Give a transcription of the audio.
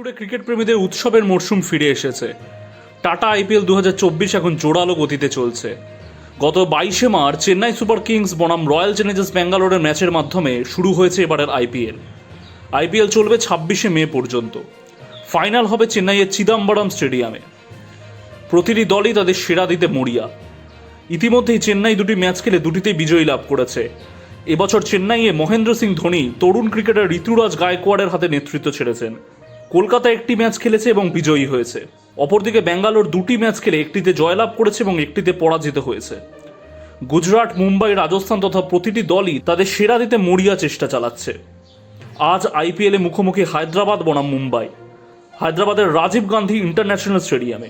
Cricket প্রেমীদের উৎসবের মরশুম ফিরে এসেছে। টাটা আইপিএল দু এখন জোরালো গতিতে চলছে। গত বাইশে মার্চ চেন্নাই সুপার কিংস বনাম রয়্যাল চ্যালেঞ্জার্স ব্যাঙ্গালোরের ম্যাচের মাধ্যমে শুরু হয়েছে এবারের আইপিএল। আইপিএল চলবে ছাব্বিশে মে পর্যন্ত। ফাইনাল হবে চেন্নাইয়ের চিদাম্বরম স্টেডিয়ামে। প্রতিটি দলই তাদের সেরা দিতে মরিয়া। ইতিমধ্যেই চেন্নাই দুটি ম্যাচ খেলে দুটিতেই বিজয়ী লাভ করেছে। এবছর চেন্নাইয়ে মহেন্দ্র সিং ধোনি তরুণ ক্রিকেটার ঋতুরাজ গায়কোয়াড়ের হাতে নেতৃত্ব ছেড়েছেন। কলকাতা একটি ম্যাচ খেলেছে এবং বিজয়ী হয়েছে। অপরদিকে ব্যাঙ্গালোর দুটি ম্যাচ খেলে একটিতে জয়লাভ করেছে এবং একটিতে পরাজিত হয়েছে। গুজরাট, মুম্বাই, রাজস্থান তথা প্রতিটি দলই তাদের সেরা দিতে মরিয়া চেষ্টা চালাচ্ছে। আজ আইপিএলে মুখোমুখি হায়দ্রাবাদ, বনাম মুম্বাই। হায়দ্রাবাদের রাজীব গান্ধী ইন্টারন্যাশনাল স্টেডিয়ামে।